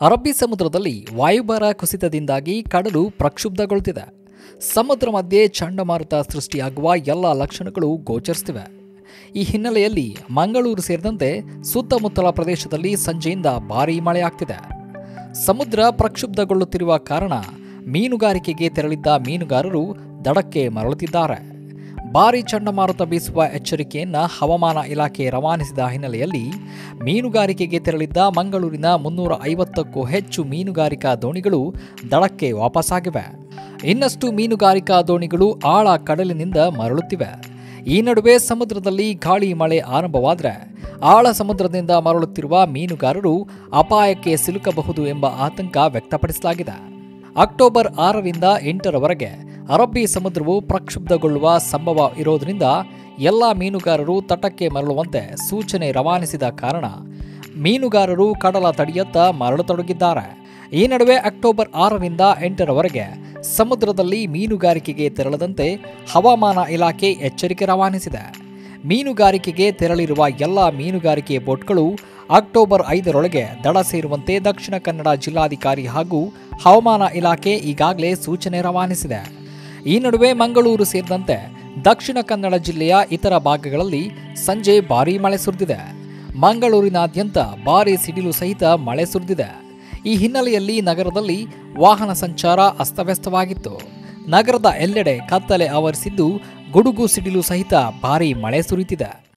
ಅರಬ್ಬಿ ಸಮುದ್ರದಲ್ಲಿ ವಾಯುಭಾರ ಕುಸಿತದಿಂದಾಗಿ ಕಡಲು ಪ್ರಕ್ಷುಬ್ಧಗೊಳ್ಳುತ್ತಿದೆ ಸಮುದ್ರ ಮಧ್ಯೆ ಚಂಡಮಾರುತ ಸೃಷ್ಟಿಯಾಗುವ ಎಲ್ಲ ಲಕ್ಷಣಗಳು ಗೋಚರಿಸುತ್ತಿವೆ ಈ ಹಿನ್ನೆಲೆಯಲ್ಲಿ ಮಂಗಳೂರು ಸೇರಿದಂತೆ ಸುತ್ತಮುತ್ತಲ ಪ್ರದೇಶದಲ್ಲಿ ಸಂಜೆಯಿಂದ ಭಾರೀ ಮಳೆಯಾಗ್ತಿದೆ. ಸಮುದ್ರ ಪ್ರಕ್ಷುಬ್ಧಗೊಳ್ಳುತ್ತಿರುವ ಕಾರಣ ಮೀನುಗಾರಿಕೆಗೆ ತೆರಳಿದ್ದ ಮೀನುಗಾರರು ದಡಕ್ಕೆ ಮರಳುತ್ತಿದ್ದಾರೆ. ಭಾರೀ ಚಂಡಮಾರುತ ಬೀಸುವ ಎಚ್ಚರಿಕೆಯನ್ನು ಹವಾಮಾನ ಇಲಾಖೆ ರವಾನಿಸಿದ ಹಿನ್ನೆಲೆಯಲ್ಲಿ ಮೀನುಗಾರಿಕೆಗೆ ತೆರಳಿದ್ದ ಮಂಗಳೂರಿನ ಮುನ್ನೂರ ಐವತ್ತಕ್ಕೂ ಹೆಚ್ಚು ಮೀನುಗಾರಿಕಾ ದೋಣಿಗಳು ದಡಕ್ಕೆ ವಾಪಸ್ಸಾಗಿವೆ ಇನ್ನಷ್ಟು ಮೀನುಗಾರಿಕಾ ದೋಣಿಗಳು ಆಳ ಕಡಲಿನಿಂದ ಮರಳುತ್ತಿವೆ. ಈ ನಡುವೆ ಸಮುದ್ರದಲ್ಲಿ ಗಾಳಿ ಮಳೆ ಆರಂಭವಾದರೆ ಆಳ ಸಮುದ್ರದಿಂದ ಮರಳುತ್ತಿರುವ ಮೀನುಗಾರರು ಅಪಾಯಕ್ಕೆ ಸಿಲುಕಬಹುದು ಎಂಬ ಆತಂಕ ವ್ಯಕ್ತಪಡಿಸಲಾಗಿದೆ. ಅಕ್ಟೋಬರ್ ಆರರಿಂದ ಎಂಟರವರೆಗೆ ಅರಬ್ಬಿ ಸಮುದ್ರವು ಪ್ರಕ್ಷುಬ್ಧಗೊಳ್ಳುವ ಸಂಭವ ಇರೋದರಿಂದ ಎಲ್ಲ ಮೀನುಗಾರರು ತಟಕ್ಕೆ ಮರಳುವಂತೆ ಸೂಚನೆ ರವಾನಿಸಿದ ಕಾರಣ ಮೀನುಗಾರರು ಕಡಲ ತಡಿಯತ್ತ ಮರಳತೊಡಗಿದ್ದಾರೆ. ಈ ನಡುವೆ ಅಕ್ಟೋಬರ್ ಆರರಿಂದ ಎಂಟರವರೆಗೆ ಸಮುದ್ರದಲ್ಲಿ ಮೀನುಗಾರಿಕೆಗೆ ತೆರಳದಂತೆ ಹವಾಮಾನ ಇಲಾಖೆ ಎಚ್ಚರಿಕೆ ರವಾನಿಸಿದೆ. ಮೀನುಗಾರಿಕೆಗೆ ತೆರಳಿರುವ ಎಲ್ಲ ಮೀನುಗಾರಿಕೆ ಬೋಟ್ಗಳು ಅಕ್ಟೋಬರ್ ಐದರೊಳಗೆ ದಡ ಸೇರುವಂತೆ ದಕ್ಷಿಣ ಕನ್ನಡ ಜಿಲ್ಲಾಧಿಕಾರಿ ಹಾಗೂ ಹವಾಮಾನ ಇಲಾಖೆ ಈಗಾಗಲೇ ಸೂಚನೆ ರವಾನಿಸಿದೆ. ಈ ನಡುವೆ ಮಂಗಳೂರು ಸೇರಿದಂತೆ ದಕ್ಷಿಣ ಕನ್ನಡ ಜಿಲ್ಲೆಯ ಇತರ ಭಾಗಗಳಲ್ಲಿ ಸಂಜೆ ಭಾರೀ ಮಳೆ ಸುರಿದಿದೆ. ಮಂಗಳೂರಿನಾದ್ಯಂತ ಭಾರೀ ಸಿಡಿಲು ಸಹಿತ ಮಳೆ ಸುರಿದಿದೆ. ಈ ಹಿನ್ನೆಲೆಯಲ್ಲಿ ನಗರದಲ್ಲಿ ವಾಹನ ಸಂಚಾರ ಅಸ್ತವ್ಯಸ್ತವಾಗಿತ್ತು. ನಗರದ ಎಲ್ಲೆಡೆ ಕತ್ತಲೆ ಆವರಿಸಿದ್ದು ಗುಡುಗು ಸಿಡಿಲು ಸಹಿತ ಭಾರೀ ಮಳೆ ಸುರಿತಿದೆ.